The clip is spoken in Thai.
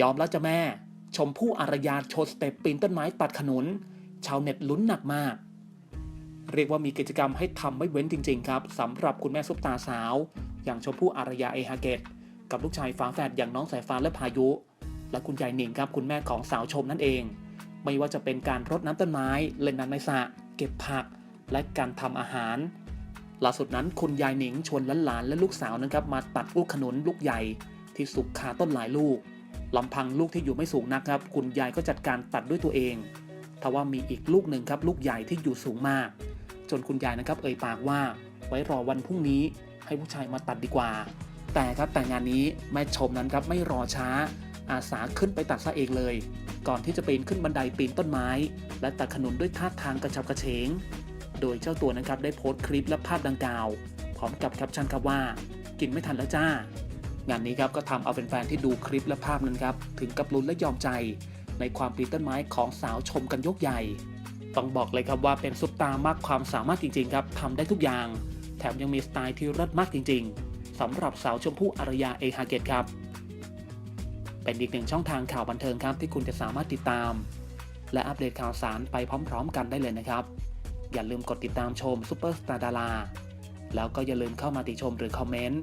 ยอมแล้วจ้ะแม่ ชมพู่อารยาโชว์สเต็ปปีนต้นไม้ตัดขนุน ชาวเน็ตลุ้นหนักมาก เรียกว่ามีกิจกรรมให้ทำไม่เว้นจริง ๆ ครับสำหรับคุณแม่ซุปตาสาว อย่างชมพู่อารยาเอฮาเกตกับลูกชายฝาแฝดอย่างน้องสายฟ้าและพายุ และคุณยายหนิงครับคุณแม่ของสาวชมนั่นเอง ไม่ว่าจะเป็นการรดน้ำต้นไม้ เล่นน้ำในสระเก็บผัก และการทำอาหารล่าสุดนั้นคุณยายหนิงชวนหลานๆและลูกสาวนะครับมาตัดลูกขนุนลูกใหญ่ที่สุกคาต้นหลายลูก ลำพังลูกที่อยู่ไม่สูงนักครับ คุณยายก็จัดการตัดด้วยตัวเอง ทว่ามีอีกลูกหนึ่งครับ ลูกใหญ่ที่อยู่สูงมาก จนคุณยายนะครับเอ่ยปากว่า ไว้รอวันพรุ่งนี้ให้ผู้ชายมาตัดดีกว่า แต่ครับแต่งานนี้แม่ชมนั้นครับไม่รอช้า อาสาขึ้นไปตัดซะเองเลย ก่อนที่จะปีนขึ้นบันไดปีนต้นไม้ และตัดขนุนด้วยท่าทางกระฉับกระเฉง โดยเจ้าตัวนะครับได้โพสต์คลิปและภาพดังกล่าวพร้อมกับแคปชั่นครับว่า กินไม่ทันแล้วจ้า งานนี้ครับก็ทำเอาแฟนๆที่ดูคลิปและภาพนั้นครับถึงกับลุ้นและยอมใจ ในความปีต้นไม้ของสาวชมกันยกใหญ่ ต้องบอกเลยครับว่าเป็นซุปตามากความสามารถจริงๆครับทำได้ทุกอย่าง แถมยังมีสไตล์ที่เลิศมากจริงๆสำหรับสาวชมพู่อารยาเอฮาเกตครับ เป็นอีกหนึ่งช่องทางข่าวบันเทิงครับที่คุณจะสามารถติดตาม และอัปเดตข่าวสารไปพร้อม ๆ กันได้เลยนะครับ อย่าลืมกดติดตามชมซูเปอร์สตาร์ดาราแล้วก็อย่าลืมเข้ามาติชมหรือคอมเมนต์